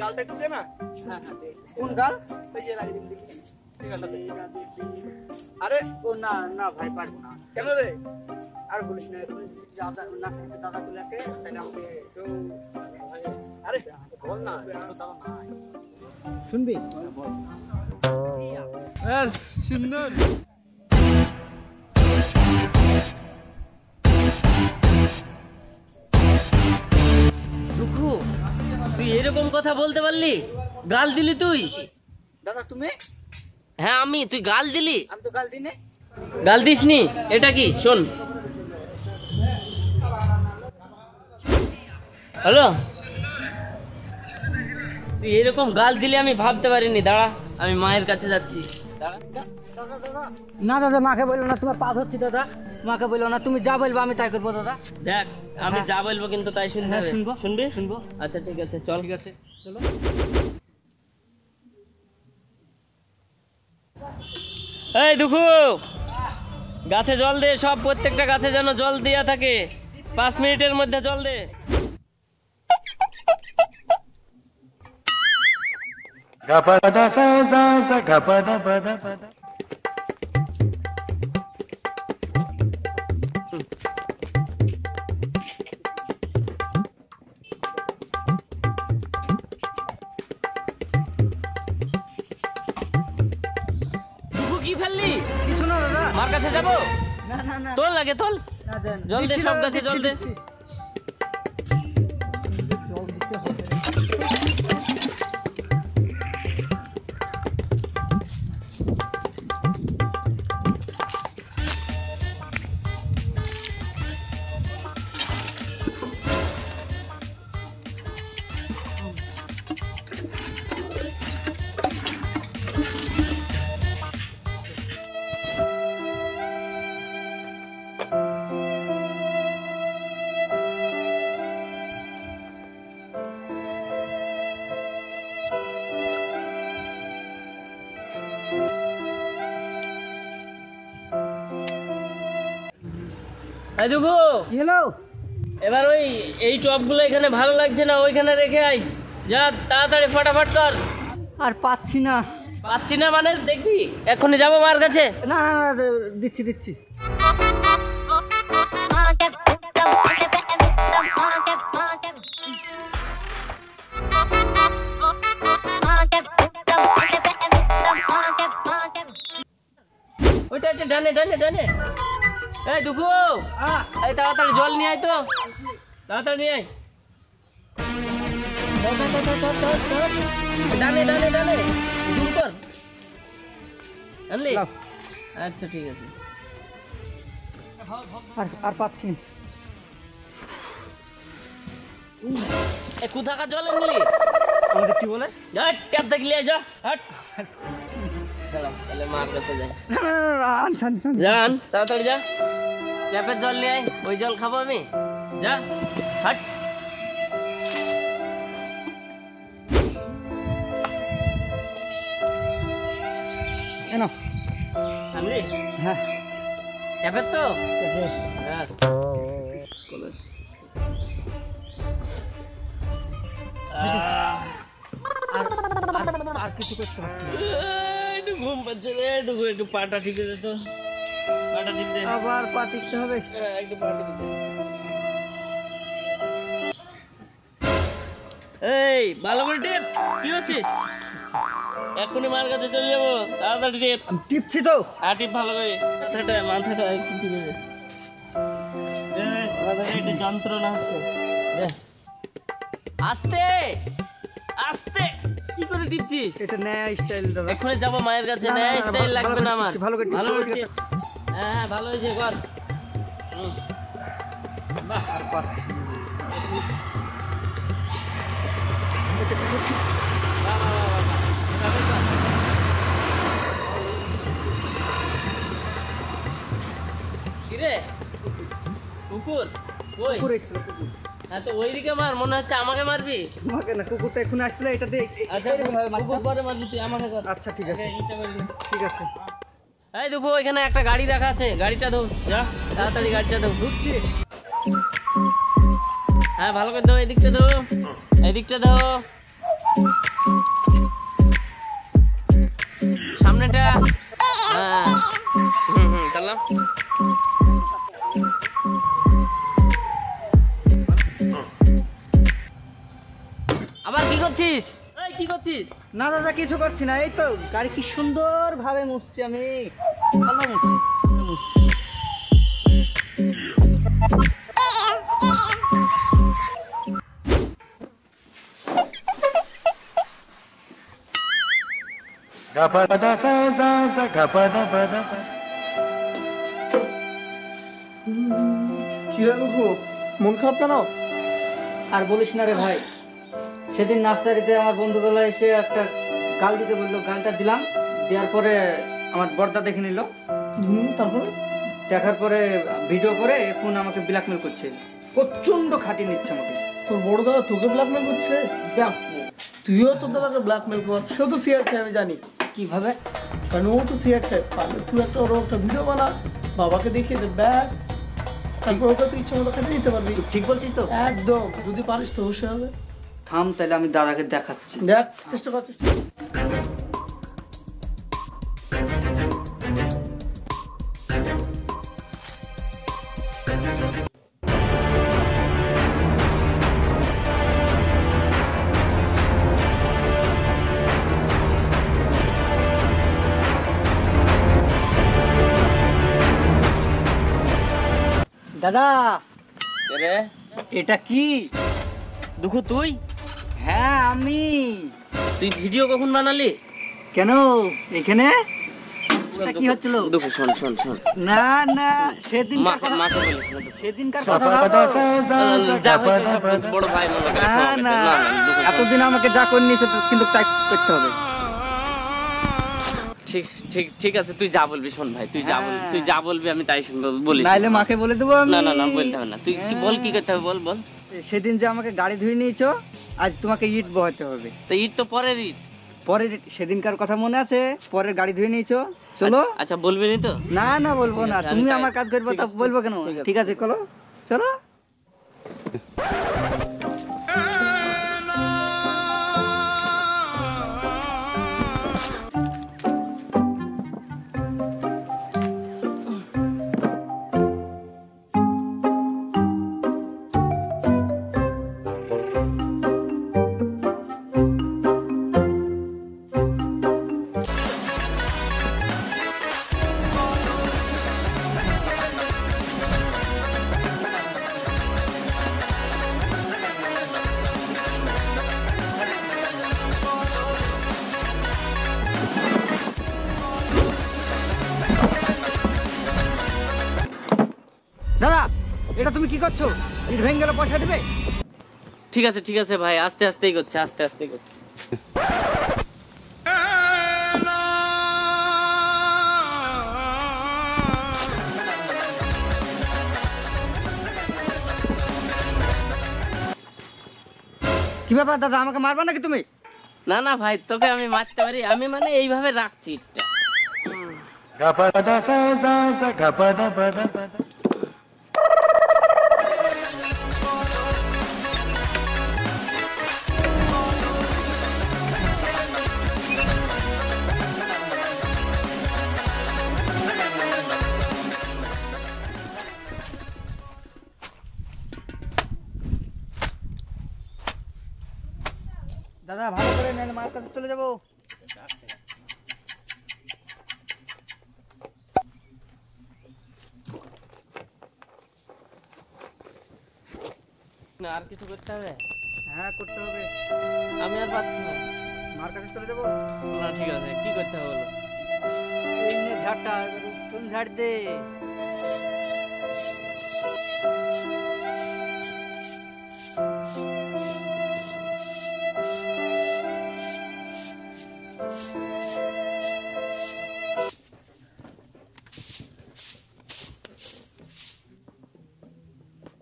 গালটা একটু দে না। হ্যাঁ হ্যাঁ দে। কোন গাল? ওই যে লাগিয়ে দিবি সেই গালটা দে। আরে ও না না ভাই পারব না। কেন রে? আর বলিস না এখন যদি দাদা নাচতে নাচতে দাদা চলে আসে তাহলে আমাকে তো আরে বল না এত দাম নাই। শুনবি? ব্যাস সুন্দর। এরকম কথা বলতে পারলি? গাল দিলি তুই? দাদা তুমি? হ্যাঁ আমি। তুই গাল দিলি? আমি তো গাল দিনে গাল দিসনি? এটা কি? শোন। হ্যালো? তুই এরকম গাল দিলে আমি ভাবতে পারিনি। দাঁড়া আমি মায়ের কাছে যাচ্ছি। না দাদা মাকে বলল না তোমার পাস হচ্ছে দাদা। মাকে বলল না তুমি যা বলব আমি তাই করব দাদা। দেখ আমি যা বলব কিন্তু তাই শুনতে হ্যাঁ, শুনব। শুনবি? শুনব। আচ্ছা ঠিক আছে চল। ঠিক আছে চলো। এই দুঃখু গাছে জল দে সব প্রত্যেকটা গাছে যেন জল দেয়া থাকে। পাঁচ মিনিটের মধ্যে জল দে। কি ফেললি কিছু না দাদা মার কাছে যাব? না না না। তোল লাগে তোল। জল দে, সব গাছে জল দিচ্ছি, দে। কি হলো এবার ওই এই টপগুলো এখানে ভালো লাগছে না ওইখানে রেখে আই যা তাড়াতাড়ি ফটাফট কর। আর পাচ্ছি না। পাচ্ছি না মানে দেখবি? এক্ষুনি যাব মার কাছে। না না না দিচ্ছি দিচ্ছি। ওইটা একটা ডানে ডানে ডানে। এই আহ, এই তাড়াতাড়ি জল নিয়ে আয় তো। তাড়াতাড়ি নিয়ে আয়। ডানে ডানে ডানে। জুম কর। আনলি? আচ্ছা ঠিক আছে। আর আর পাচ্ছি না। এ কোথাকার জল আনলি? আমাদের কি বলে যা ট্যাপ দেখলি যা হাট। যান তাড়াতাড়ি যা। ট্যাপের জল নিয়ে আয় ওই জল খাব আমি। যা হাট। হ্যাঁ। ট্যাপের তো? আর কিছু করতে পারছি ঘুম পাচ্ছে রে একটু একটু পাটা ঠিক আছে তো। পাটা ঠিক দে আবার পা টিকতে হবে? হ্যাঁ, একটু পাটা ঠিক এই ভালো করে টিপ। কি হচ্ছিস? এক্ষুনি মার কাছে চলে যাব। তাড়াতাড়ি টিপ। টিপছি তো। আর টিপ ভালো করে। মাথাটা মাথাটা একটু টিপে দে। মাথাটা একটু যন্ত্রণা হচ্ছে। আস্তে! কি করে টিপছিস এটা ন্যায় স্টাইল দাদা। এক্ষুনি যাব মায়ের কাছে না, না, না না, স্টাইল লাগবে না আমার ভালো করে ভালো করে হ্যাঁ হ্যাঁ ভালো হয়েছে কর। বাহ আর পাচ্ছি না। বাহ, বাহ, বাহ, বাহ। কিরে? কুকুর? ওই কুকুর এসেছিল কুকুর। হ্যাঁ তো ওইদিকে মার মনে হচ্ছে আমাকে মারবি? তোমাকে না কুকুরটা এখন আসছিল এটা দিয়ে আচ্ছা কুকুর পরে মারবি তুই আমাকে আচ্ছা ঠিক আছে। ঠিক আছে। এই দেখো এখানে একটা গাড়ি রাখা আছে গাড়িটা দাও যা তাড়াতাড়ি গাড়িটা দাও ঢুকছি হ্যাঁ ভালো করে দাও এদিকটা দাও এদিকটা দাও সামনেটা হ্যাঁ। হুম হুম চালাম না দাদা কিছু করছি না। এই তো গাড়ি কি সুন্দর ভাবে মুছছি আমি। ভালো মুছছি মুছছি। কিরে মন খারাপ কেন? আর বলিস না রে ভাই সেদিন নার্সারিতে আমার বন্ধুগুলো এসে একটা গাল দিতে বলল গালটা দিলাম দেওয়ার পরে আমার বর্দা দেখে নিল। তারপর? দেখার পরে ভিডিও করে এখন আমাকে ব্ল্যাকমেল করছে। প্রচণ্ড খাটিয়ে নিচ্ছে আমাকে। তোর বড় দাদা তোকে ব্ল্যাকমেল করছে? তুইও তোর দাদাকে ব্ল্যাকমেল কর। সেও তো সিগারেট খায় আমি জানি। কীভাবে? কারণ ও তো সিগারেট খায় পারলে তুই একটা ওর একটা ভিডিও বানা। বাবাকে দেখিয়ে দে ব্যাস। তারপর ওকে তুই ইচ্ছা মতো খাটিয়ে নিতে পারবি। ঠিক বলছিস তো? একদম। যদি পারিস তো অবশ্যই হবে। থাম তাহলে আমি দাদাকে দেখাচ্ছি। দেখ চেষ্টা কর চেষ্টা দাদা রে? এটা কি? দুঃখু তুই? হ্যাঁ আমি। তুই ভিডিও কখন বানালি? কেন? এখানে? কি হচ্ছিল? দুঃখু শোন শোন শোন। না না সেদিন মাকে বলিস না সেদিনকার কথা যা হয়েছে বড় ভাই মনে করে না না। না, না, দুঃখু শোন। এতদিন আমাকে যা করে নিয়েছো কিন্তু তাই করতে হবে। ঠিক ঠিক ঠিক আছে তুই যা বলবি শোন ভাই তুই যা বলবি তুই যা বলবি আমি তাই শুনব বলিস নাইলে মাকে বলে দেবো আমি। না না না বলতে হবে না। তুই কি বল কি করতে হবে বল বল। সেদিন যে আমাকে গাড়ি ধুয়ে নিয়েছো আজ তোমাকে ইট বহাতে হবে। তো ইট তো পরের ইট। পরের সেদিনকার কথা মনে আছে? পরের গাড়ি ধুয়ে নিয়েছো। চলো। আচ্ছা বলবি নি তো? না না বলব না। তুমি আমার কাজ করবে তা বলব কেন? ঠিক আছে চলো। চলো। কি করছ? ইট ভেঙে গেলে পয়সা দেবে? ঠিক আছে ঠিক আছে ভাই আস্তে আস্তেই করছে আস্তে আস্তেই করছে। কি ব্যাপার দাদা আমাকে মারবা নাকি তুমি? না না ভাই তোকে আমি মারতে পারি আমি মানে এইভাবে রাখছি ইটটা। দাদা ভালো করে নাহলে মার কাছে চলে যাব। না আর কিছু করতে হবে? হ্যাঁ করতে হবে। আমি আর পাচ্ছি না। মার কাছে চলে যাব। না ঠিক আছে কি করতে হবে বলো? ঝাড়টা এবার ঝাড় দে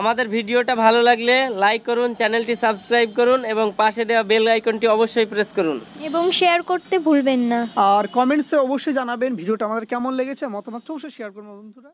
আমাদের ভিডিওটা ভালো লাগলে লাইক করুন চ্যানেলটি সাবস্ক্রাইব করুন এবং পাশে দেওয়া বেল আইকনটি অবশ্যই প্রেস করুন। এবং শেয়ার করতে ভুলবেন না। আর কমেন্টসে অবশ্যই জানাবেন ভিডিওটা আমাদের কেমন লেগেছে মতামত অবশ্যই শেয়ার করুন বন্ধুরা।